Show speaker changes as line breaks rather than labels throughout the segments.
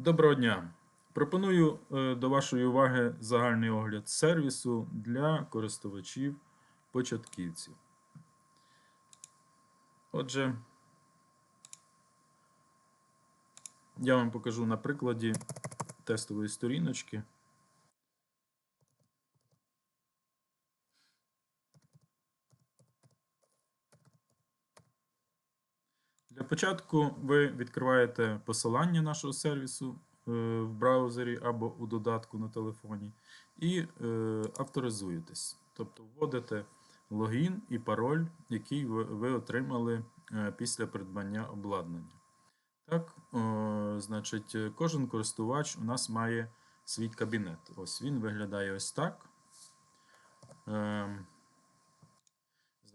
Доброго дня! Пропоную е, до вашої уваги загальний огляд сервісу для користувачів початківців. Отже, я вам покажу на прикладі тестової сторіночки. Для початку ви відкриваєте посилання нашого сервісу е, в браузері або у додатку на телефоні і е, авторизуєтесь. Тобто вводите логін і пароль, який ви, отримали е, після придбання обладнання. Так, значить, кожен користувач у нас має свій кабінет. Ось він виглядає ось так.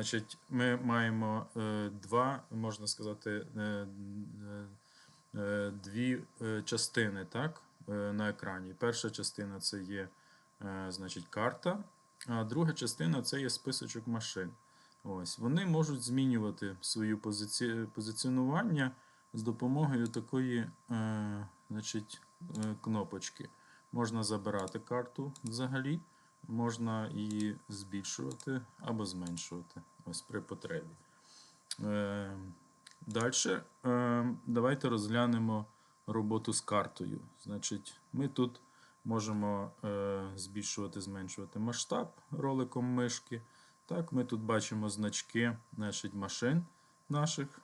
Значить, ми маємо е, два, можна сказати, е, е, дві частини так, на екрані. Перша частина це є значить, карта, а друга частина це є списочок машин. Ось, Вони можуть змінювати своє позиці... позиціонування з допомогою такої е, значить, кнопочки. Можна забирати карту взагалі можна її збільшувати або зменшувати ось при потребі. Е, Далі е, давайте розглянемо роботу з картою. Значить, Ми тут можемо е, збільшувати, зменшувати масштаб роликом мишки. Так, Ми тут бачимо значки значить, машин наших.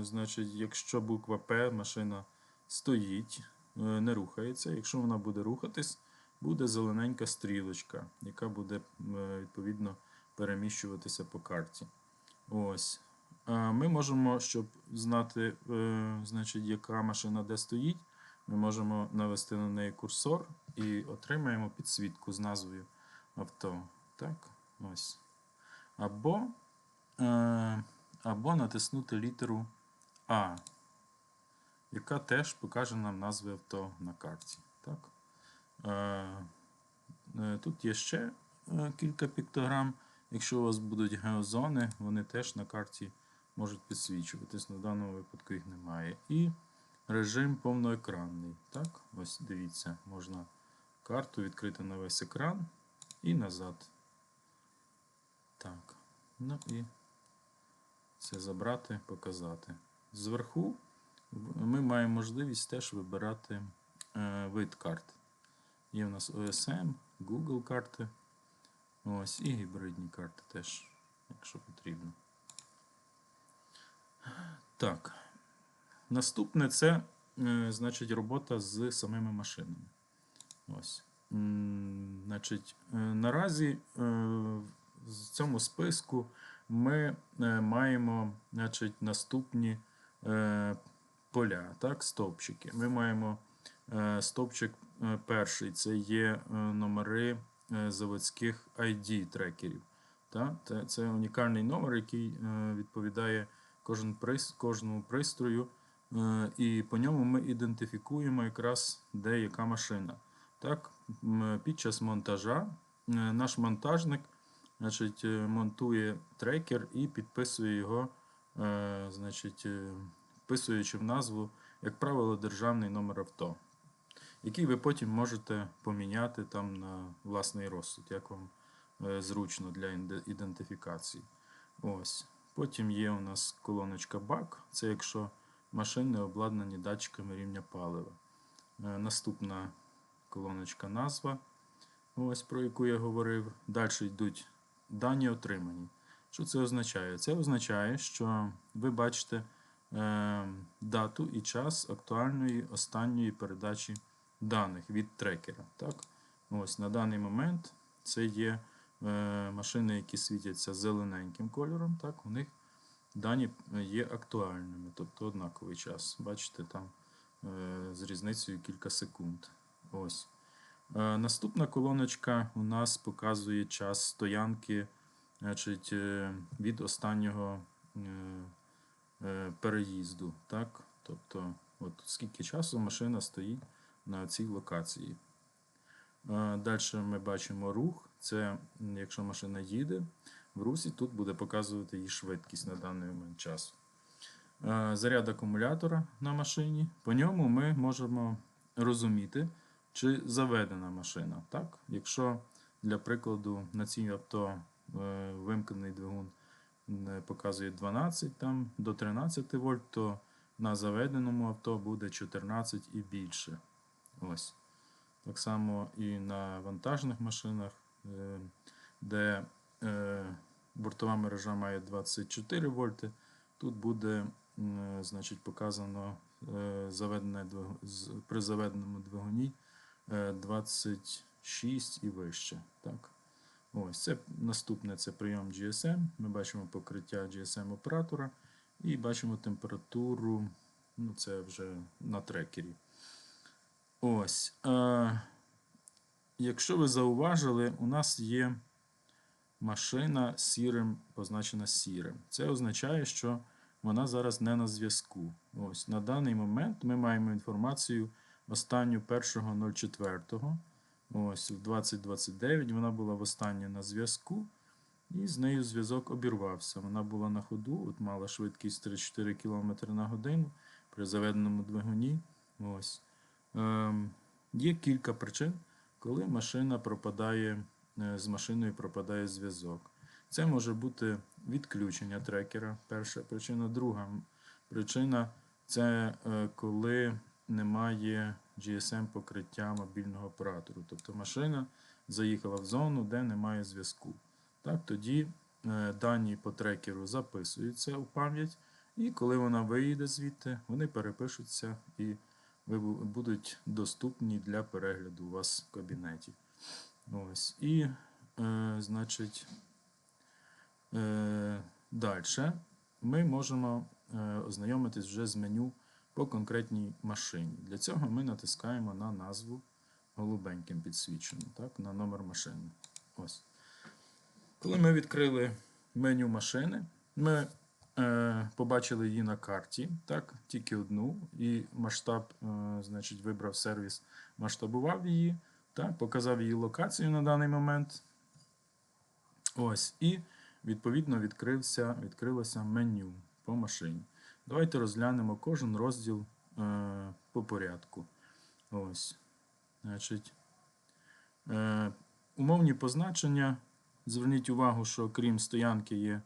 Значить, Якщо буква П машина стоїть, не рухається. Якщо вона буде рухатись, буде зелененька стрілочка, яка буде відповідно переміщуватися по карті. Ось. Ми можемо, щоб знати, е, значить, яка машина де стоїть, ми можемо навести на неї курсор і отримаємо підсвітку з назвою авто. Так, ось. Або, е, або натиснути літеру А, яка теж покаже нам назви авто на карті. Так? Е, Тут є ще кілька піктограм. Якщо у вас будуть геозони, вони теж на карті можуть підсвічуватись. На даному випадку їх немає. І режим повноекранний. Так, ось дивіться, можна карту відкрити на весь екран і назад. Так, ну і це забрати, показати. Зверху ми маємо можливість теж вибирати е, вид карт. Є у нас OSM, Google карти. Ось, і гібридні карти теж, якщо потрібно. Так. Наступне це е, значить, робота з самими машинами. Ось. Значить, е, наразі е, в цьому списку ми маємо значить, наступні поля, так, стовпчики. Ми маємо стовпчик перший це є номери заводських ID-трекерів. Це, унікальний номер, який е, відповідає кожному пристрою, е, і по ньому ми ідентифікуємо якраз де яка машина. Так? Під час монтажа е, наш монтажник е, монтує трекер і підписує його, е, е, вписуючи в назву, як правило, державний номер авто, який ви потім можете поміняти там на власний розсуд, як вам е, зручно для ідентифікації. Ось. Потім є у нас колоночка BAC, це якщо машини обладнані датчиками рівня палива. Е, Наступна колоночка назва, ось про яку я говорив. Далі йдуть дані отримані. Що це означає? Це означає, що ви бачите е, дату і час актуальної останньої передачі даних від трекера. Так? Ось На даний момент це є е, машини, які світяться зелененьким кольором. Так? У них дані є актуальними, тобто однаковий час. Бачите, там е, з різницею кілька секунд. Ось. Е, Наступна колоночка у нас показує час стоянки значить, е, від останнього е, е, переїзду. Так? Тобто, от скільки часу машина стоїть на цій локації. Далі ми бачимо рух. Це якщо машина їде в русі, тут буде показувати її швидкість на даний момент часу. Заряд акумулятора на машині. По ньому ми можемо розуміти, чи заведена машина. Так? Якщо, для прикладу, на цій авто е, вимкнений двигун показує 12 там, до 13 вольт, то на заведеному авто буде 14 і більше. Ось. Так само і на вантажних машинах, е, де е, бортова мережа має 24 вольти, тут буде значить, показано е, заведене при заведеному двигуні е, 26 і вище. Так. Ось це наступне це прийом GSM. Ми бачимо покриття GSM оператора і бачимо температуру. Ну, це вже на трекері. Ось. Е, якщо ви зауважили, у нас є машина сірим, позначена сірим. Це означає, що вона зараз не на зв'язку. Ось на даний момент ми маємо інформацію останню 1.04. Ось в 2029 вона була востаннє на зв'язку, і з нею зв'язок обірвався. Вона була на ходу, от мала швидкість 34 км на годину при заведеному двигуні. Ось. Ем, є кілька причин, коли машина пропадає, е, з машиною пропадає зв'язок. Це може бути відключення трекера, перша причина. Друга причина це е, коли немає GSM покриття мобільного оператору. Тобто машина заїхала в зону, де немає зв'язку. Так, тоді е, дані по трекеру записуються у пам'ять, і коли вона виїде звідти, вони перепишуться і будуть доступні для перегляду у вас в кабінеті. Ось. І, е, значить, е, далі ми можемо е, ознайомитись вже з меню по конкретній машині. Для цього ми натискаємо на назву голубеньким підсвіченим, так, на номер машини. Ось. Коли ми відкрили меню машини, ми побачили її на карті, так, тільки одну, і масштаб, е, значить, вибрав сервіс, масштабував її, так, показав її локацію на даний момент. Ось, і відповідно відкрився, відкрилося меню по машині. Давайте розглянемо кожен розділ е, по порядку. Ось. Значить, е, умовні позначення. Зверніть увагу, що крім стоянки є е,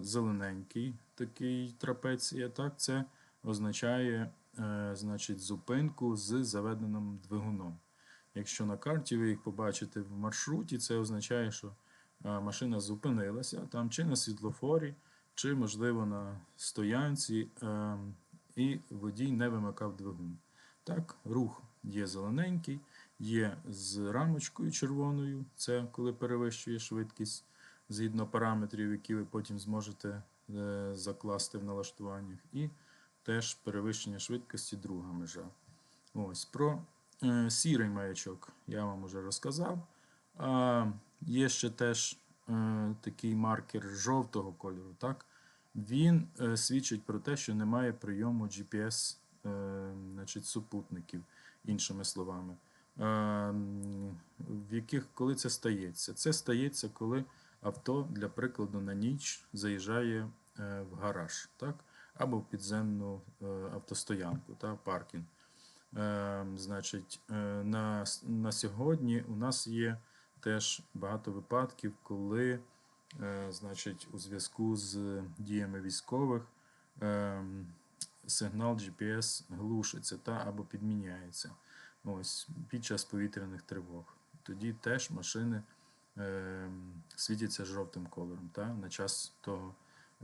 зелененький такий трапеція. Так, це означає е, значить, зупинку з заведеним двигуном. Якщо на карті ви їх побачите в маршруті, це означає, що е, машина зупинилася там чи на світлофорі, чи, можливо, на стоянці, е, і водій не вимикав двигун. Так, рух є зелененький, є з рамочкою червоною, це коли перевищує швидкість згідно параметрів, які ви потім зможете е, закласти в налаштуваннях, і теж перевищення швидкості друга межа. Ось про е, сірий маячок я вам вже розказав. Є ще теж е, такий маркер жовтого кольору. Так? Він свідчить про те, що немає прийому GPS значить, супутників, іншими словами. В яких, коли це стається? Це стається, коли авто, для прикладу, на ніч заїжджає е, в гараж, так? або в підземну е, автостоянку, та, паркінг. Е, значить, на, на сьогодні у нас є теж багато випадків, коли значить, у зв'язку з діями військових сигнал GPS глушиться та, або підміняється ось, під час повітряних тривог. Тоді теж машини е, світяться жовтим кольором та, на, час того,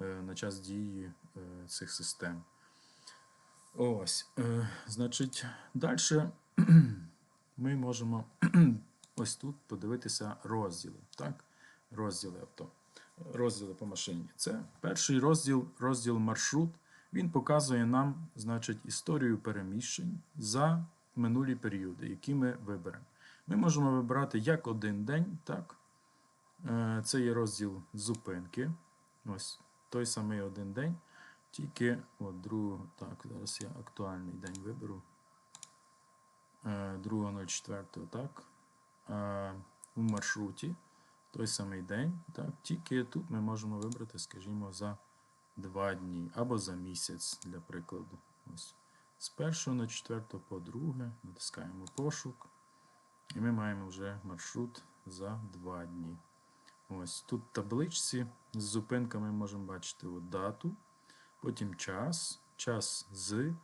е, на час дії е, цих систем. Ось, е, значить, далі ми можемо ось тут подивитися розділи. Так? Розділи авто. Розділи по машині. Це перший розділ, розділ маршрут. Він показує нам, значить, історію переміщень за минулі періоди, які ми виберемо. Ми можемо вибрати як один день, так. Е, Це є розділ зупинки. Ось той самий один день. Тільки от другого, так, зараз я актуальний день виберу. Е, 2.04, так. Е, У маршруті той самий день, так. Тільки тут ми можемо вибрати, скажімо, за 2 дні або за місяць, для прикладу. Ось. З першого на четвертого по друге натискаємо пошук. І ми маємо вже маршрут за 2 дні. Ось тут в табличці з зупинками можемо бачити от дату, потім час, час з,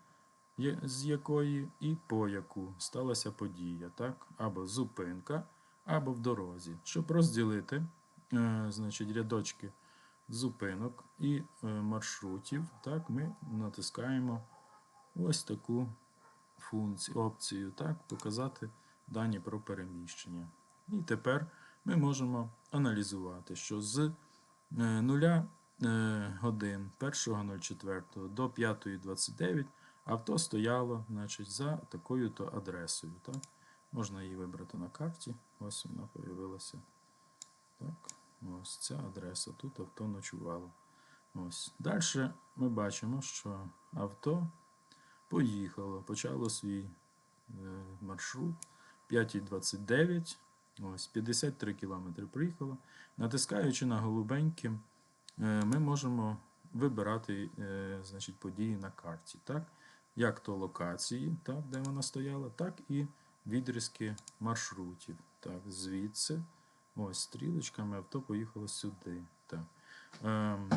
з якої і по яку сталася подія, так? або зупинка, або в дорозі. Щоб розділити е, значить, рядочки зупинок і е, маршрутів, так, ми натискаємо ось таку функцію, опцію, так, показати дані про переміщення. І тепер ми можемо аналізувати, що з е, 0 е, годин 1.04 до 5.29 авто стояло значить, за такою-то адресою. Так? Можна її вибрати на карті. Ось вона появилася. Так, ось ця адреса. Тут авто ночувало. Ось.Далі ми бачимо, що авто поїхало, почало свій е, маршрут 5.29. Ось 53 км приїхало. Натискаючи на голубеньке, ми можемо вибирати е, значить, події на карті. Так? Як то локації, так, де вона стояла, так і відрізки маршрутів. Так, звідси, ось стрілочками авто поїхало сюди. Так. Ем,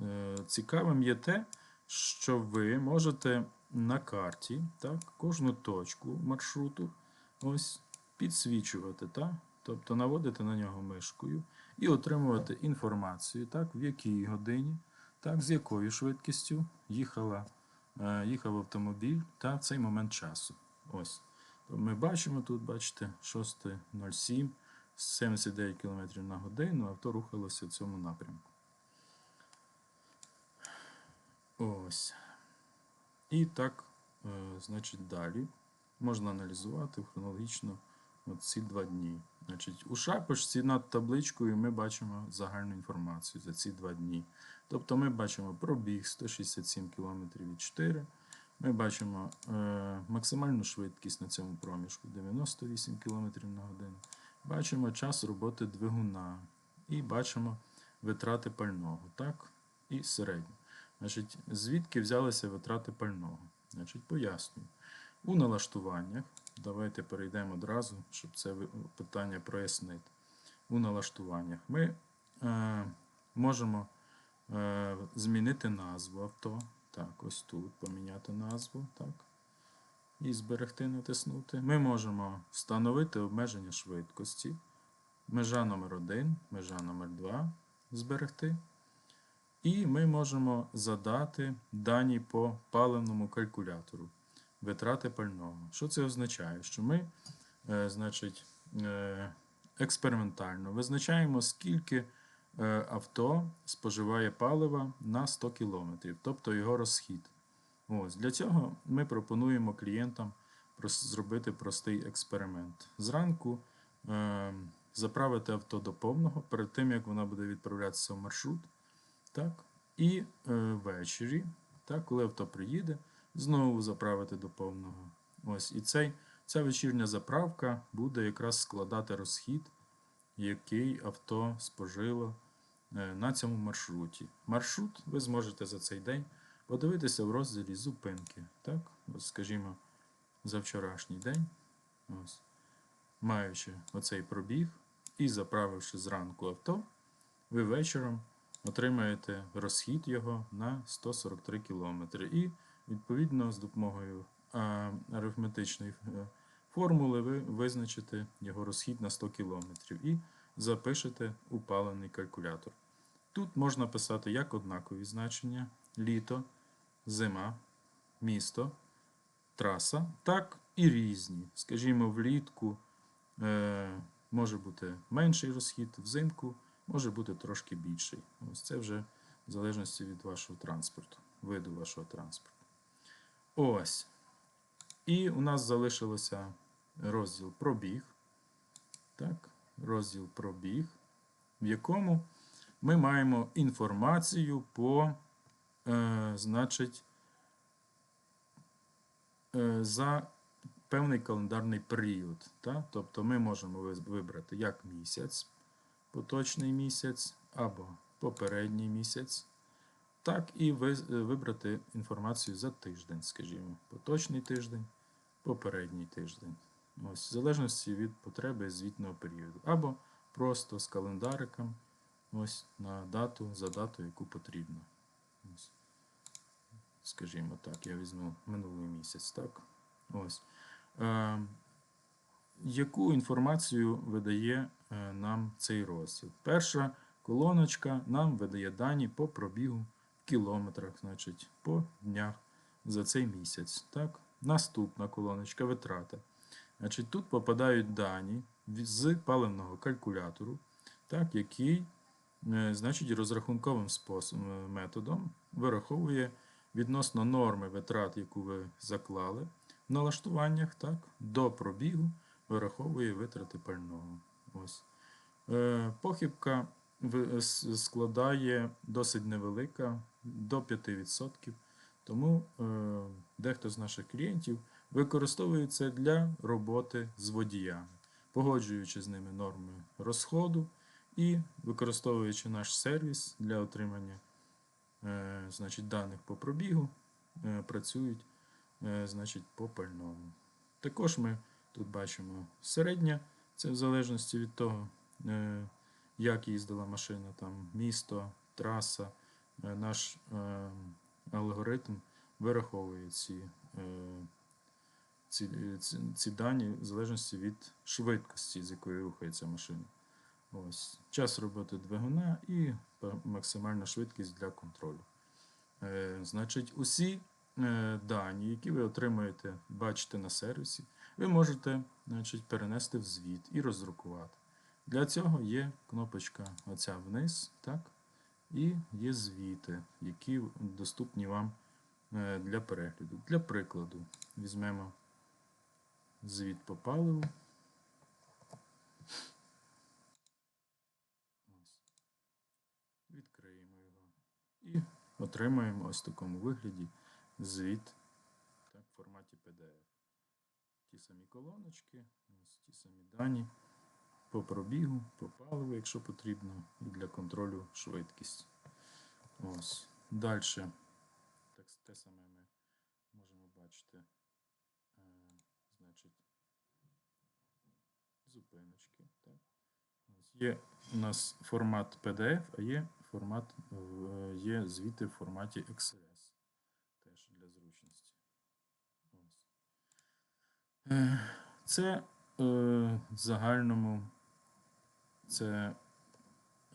е, цікавим є те, що ви можете на карті так, кожну точку маршруту ось, підсвічувати, так? тобто наводити на нього мишкою і отримувати інформацію, так, в якій годині, так, з якою швидкістю їхала, е, їхав автомобіль та в цей момент часу. Ось. Ми бачимо тут, бачите, 6.07, 79 км на годину, авто рухалося в цьому напрямку. Ось. І так, е, значить, далі можна аналізувати хронологічно от ці два дні. Значить, у шапочці над табличкою ми бачимо загальну інформацію за ці два дні. Тобто ми бачимо пробіг 167 км від 4. Ми бачимо е, максимальну швидкість на цьому проміжку 98 км на годину. Бачимо час роботи двигуна і бачимо витрати пального, так? І середньо. Значить, звідки взялися витрати пального? Значить, пояснюю. У налаштуваннях, давайте перейдемо одразу, щоб це питання прояснити. У налаштуваннях ми е, можемо е, змінити назву авто. Так, ось тут поміняти назву. Так. І зберегти, натиснути. Ми можемо встановити обмеження швидкості. Межа номер 1 межа номер 2 зберегти. І ми можемо задати дані по паливному калькулятору витрати пального. Що це означає? Що ми, е, значить, е, експериментально визначаємо, скільки е, авто споживає палива на 100 км, тобто його розхід. Ось, для цього ми пропонуємо клієнтам зробити простий експеримент. Зранку заправити авто до повного перед тим, як вона буде відправлятися в маршрут. Так? І ввечері, так, коли авто приїде, знову заправити до повного. Ось, і цей, ця вечірня заправка буде якраз складати розхід, який авто спожило е, на цьому маршруті. Маршрут ви зможете за цей день подивитися в розділі зупинки. Так? Ось, скажімо, за вчорашній день. Ось. Маючи оцей пробіг і заправивши зранку авто, ви вечором отримаєте розхід його на 143 км. Відповідно, з допомогою арифметичної е, формули ви визначите його розхід на 100 км і запишете у паливний калькулятор. Тут можна писати як однакові значення літо, зима, місто, траса, так і різні. Скажімо, влітку е, може бути менший розхід, взимку може бути трошки більший. Ось це вже в залежності від вашого транспорту, виду вашого транспорту. Ось. І у нас залишилося розділ пробіг. Так, розділ пробіг, в якому ми маємо інформацію по, е, значить, е, за певний календарний період. Так? Тобто ми можемо вибрати як місяць, поточний місяць, або попередній місяць, так і вибрати інформацію за тиждень, скажімо, поточний тиждень, попередній тиждень. Ось, в залежності від потреби звітного періоду. Або просто з календариком, ось на дату, за дату, яку потрібно. Ось. Скажімо так, я візьму минулий місяць, так? Ось. Е, яку інформацію видає е, нам цей розділ? Перша колоночка нам видає дані по пробігу кілометрах, значить, по днях за цей місяць. Так? Наступна колоночка витрата. Значить, тут попадають дані з паливного калькулятору, так, який е, значить, розрахунковим способом, методом вираховує відносно норми витрат, яку ви заклали в налаштуваннях, так, до пробігу вираховує витрати пального. Ось. Е, похибка складає досить невелика, до 5%. Тому е, дехто з наших клієнтів використовує це для роботи з водіями, погоджуючи з ними норми розходу і використовуючи наш сервіс для отримання е, значить, даних по пробігу, е, працюють е, значить, по пальному. Також ми тут бачимо середня, це в залежності від того, е, як їздила машина, там місто, траса, наш е, алгоритм вираховує ці, е, ці, е, ці, ці дані в залежності від швидкості, з якою рухається машина. Ось. Час роботи двигуна і максимальна швидкість для контролю. Е, значить, усі е, дані, які ви отримаєте, бачите на сервісі, ви можете значить, перенести в звіт і роздрукувати. Для цього є кнопочка оця вниз, так? І є звіти, які доступні вам е, для перегляду. Для прикладу, візьмемо звіт по паливу. Відкриємо його. І отримаємо ось в такому вигляді звіт так, в форматі PDF. Ті самі колоночки, ось ті самі дані по пробігу, по паливу, якщо потрібно, і для контролю швидкість. Ось. Далі. Так, те саме ми можемо бачити. Е, значить, зупиночки. Так. Ось Є у нас формат PDF, а є формат, е, є звіти в форматі XLS. Теж для зручності. Ось. Е, Це е, в загальному це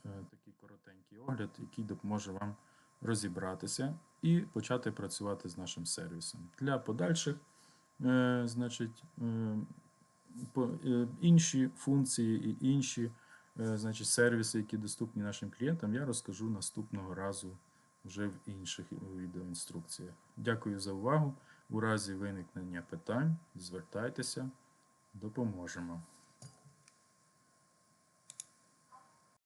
е, такий коротенький огляд, який допоможе вам розібратися і почати працювати з нашим сервісом. Для подальших, е, значить, е, інші функції і інші значить, сервіси, які доступні нашим клієнтам, я розкажу наступного разу вже в інших відеоінструкціях. Дякую за увагу. У разі виникнення питань звертайтеся, допоможемо.